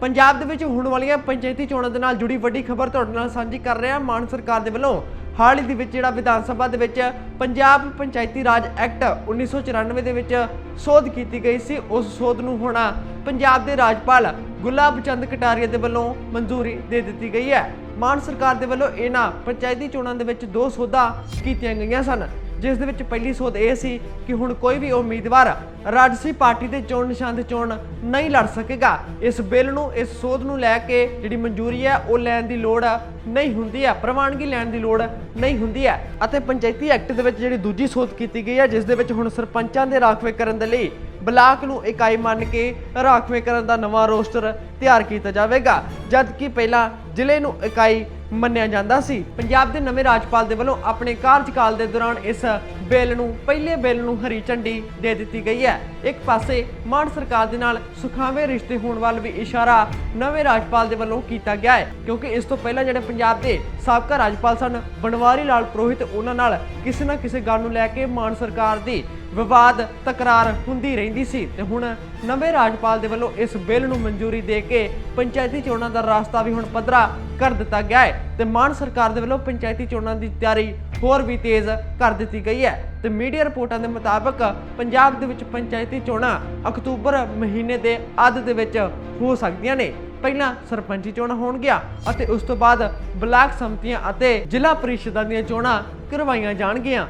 ਪੰਜਾਬ ਦੇ ਵਿੱਚ ਹੋਣ ਵਾਲੀਆਂ ਪੰਚਾਇਤੀ ਚੋਣਾਂ ਦੇ ਨਾਲ ਜੁੜੀ ਵੱਡੀ ਖਬਰ ਤੁਹਾਡੇ ਨਾਲ ਸਾਂਝੀ ਕਰ ਰਿਹਾ ਮਾਨ ਸਰਕਾਰ ਦੇ ਵੱਲੋਂ। ਹਾਲ ਹੀ ਦੇ ਵਿੱਚ ਜਿਹੜਾ ਵਿਧਾਨ ਸਭਾ ਦੇ ਵਿੱਚ ਪੰਜਾਬ ਪੰਚਾਇਤੀ ਰਾਜ ਐਕਟ 1994 ਦੇ ਵਿੱਚ ਸੋਧ ਕੀਤੀ ਗਈ ਸੀ। ਉਸ ਸੋਧ ਨੂੰ ਹੁਣ ਪੰਜਾਬ ਦੇ ਰਾਜਪਾਲ ਗੁਲਾਬ ਚੰਦ ਕਟਾਰੀਆ ਦੇ ਵੱਲੋਂ ਮਨਜ਼ੂਰੀ ਦੇ ਦਿੱਤੀ ਗਈ ਹੈ। ਮਾਨ ਸਰਕਾਰ ਦੇ ਵੱਲੋਂ ਇਹਨਾਂ ਪੰਚਾਇਤੀ ਚੋਣਾਂ ਦੇ ਵਿੱਚ ਦੋ ਸੋਧਾਂ ਕੀਤੀਆਂ ਗਈਆਂ ਸਨ। ਜਿਸ ਦੇ ਵਿੱਚ ਪਹਿਲੀ ਸੋਧ ਇਹ ਸੀ ਕਿ ਹੁਣ ਕੋਈ ਵੀ ਉਮੀਦਵਾਰ ਰਾਜਸੀ ਪਾਰਟੀ ਦੇ ਚੋਣ ਨਿਸ਼ਾਨ ਤੇ ਚੋਣ ਨਹੀਂ ਲੜ ਸਕੇਗਾ। ਇਸ ਬਿੱਲ ਨੂੰ, ਇਸ ਸੋਧ ਨੂੰ ਲੈ ਕੇ ਜਿਹੜੀ ਮਨਜ਼ੂਰੀ ਹੈ, ਉਹ ਲੈਣ ਦੀ ਲੋੜ ਨਹੀਂ ਹੁੰਦੀ ਹੈ। ਪ੍ਰਵਾਨਗੀ ਲੈਣ ਦੀ ਲੋੜ ਨਹੀਂ ਹੁੰਦੀ ਹੈ। ਅਤੇ ਪੰਚਾਇਤੀ ਐਕਟ ਦੇ ਵਿੱਚ ਜਿਹੜੀ ਦੂਜੀ ਸੋਧ ਕੀਤੀ ਗਈ ਹੈ, ਜਿਸ ਦੇ ਵਿੱਚ ਹੁਣ ਸਰਪੰਚਾਂ ਦੇ ਰਾਖਵੇ ਕਰਨ ਦੇ ਲਈ ਬਲਾਕ ਨੂੰ ਇਕਾਈ ਮੰਨ ਕੇ ਰਾਖਵੇਂ ਕਰਨ ਦਾ ਨਵਾਂ ਰੋਸਟਰ ਤਿਆਰ ਕੀਤਾ ਜਾਵੇਗਾ। ਜਦਕਿ ਪਹਿਲਾਂ ਜ਼ਿਲ੍ਹੇ ਨੂੰ ਇਕਾਈ ਮੰਨਿਆ ਜਾਂਦਾ ਸੀ। ਪੰਜਾਬ ਦੇ ਨਵੇਂ ਰਾਜਪਾਲ ਦੇ ਵੱਲੋਂ ਆਪਣੇ ਕਾਰਜਕਾਲ ਦੇ ਦੌਰਾਨ ਇਸ ਬਿੱਲ ਨੂੰ, ਪਹਿਲੇ ਬਿੱਲ ਨੂੰ ਹਰੀ ਝੰਡੀ ਦੇ ਦਿੱਤੀ ਗਈ ਹੈ। ਇੱਕ ਪਾਸੇ ਮਾਨ ਸਰਕਾਰ ਦੇ ਨਾਲ ਸੁਖਾਵੇਂ ਰਿਸ਼ਤੇ ਹੋਣ ਵੱਲ ਵੀ ਇਸ਼ਾਰਾ ਨਵੇਂ ਰਾਜਪਾਲ ਦੇ ਵੱਲੋਂ ਕੀਤਾ ਗਿਆ ਹੈ, ਕਿਉਂਕਿ ਇਸ ਤੋਂ ਪਹਿਲਾਂ ਜਿਹੜੇ ਪੰਜਾਬ ਦੇ ਸਾਬਕਾ ਰਾਜਪਾਲ ਸਨ, ਬਨਵਾਰੀ ਲਾਲ ਪੁਰੋਹਿਤ ਉਹਨਾਂ ਨਾਲ ਕਿਸੇ ਨਾ ਕਿਸੇ ਗੱਲ ਨੂੰ ਲੈ ਕੇ ਮਾਨ ਸਰਕਾਰ ਦੀ ਵਿਵਾਦ, ਤਕਰਾਰ ਹੁੰਦੀ ਰਹਿੰਦੀ ਸੀ ਤੇ ਹੁਣ ਨਵੇਂ ਰਾਜਪਾਲ ਦੇ ਵੱਲੋਂ ਇਸ ਬਿੱਲ ਨੂੰ ਮਨਜ਼ੂਰੀ ਦੇ ਕੇ ਪੰਚਾਇਤੀ ਚੋਣਾਂ ਦਾ ਰਾਸਤਾ ਵੀ ਹੁਣ ਪੱਧਰਾ ਕਰ ਦਿੱਤਾ ਗਿਆ ਹੈ ਤੇ ਮਾਨ ਸਰਕਾਰ ਦੇ ਵੱਲੋਂ ਪੰਚਾਇਤੀ ਚੋਣਾਂ ਦੀ ਤਿਆਰੀ ਹੋਰ ਵੀ ਤੇਜ਼ ਕਰ ਦਿੱਤੀ ਗਈ ਹੈ ਤੇ ਮੀਡੀਆ ਰਿਪੋਰਟਾਂ ਦੇ ਮੁਤਾਬਕ ਪੰਜਾਬ ਦੇ ਵਿੱਚ ਪੰਚਾਇਤੀ ਚੋਣਾਂ ਅਕਤੂਬਰ ਮਹੀਨੇ ਦੇ ਅੱਧ ਦੇ ਵਿੱਚ ਹੋ ਸਕਦੀਆਂ ਨੇ। ਪਹਿਲਾਂ ਸਰਪੰਚੀ ਚੋਣਾਂ ਹੋਣਗੀਆਂ ਅਤੇ ਉਸ ਤੋਂ ਬਾਅਦ ਬਲਾਕ ਸੰਮਤੀਆਂ ਅਤੇ ਜ਼ਿਲ੍ਹਾ ਪਰਿਸ਼ਦਾਂ ਦੀਆਂ ਚੋਣਾਂ ਕਰਵਾਈਆਂ ਜਾਣਗੀਆਂ।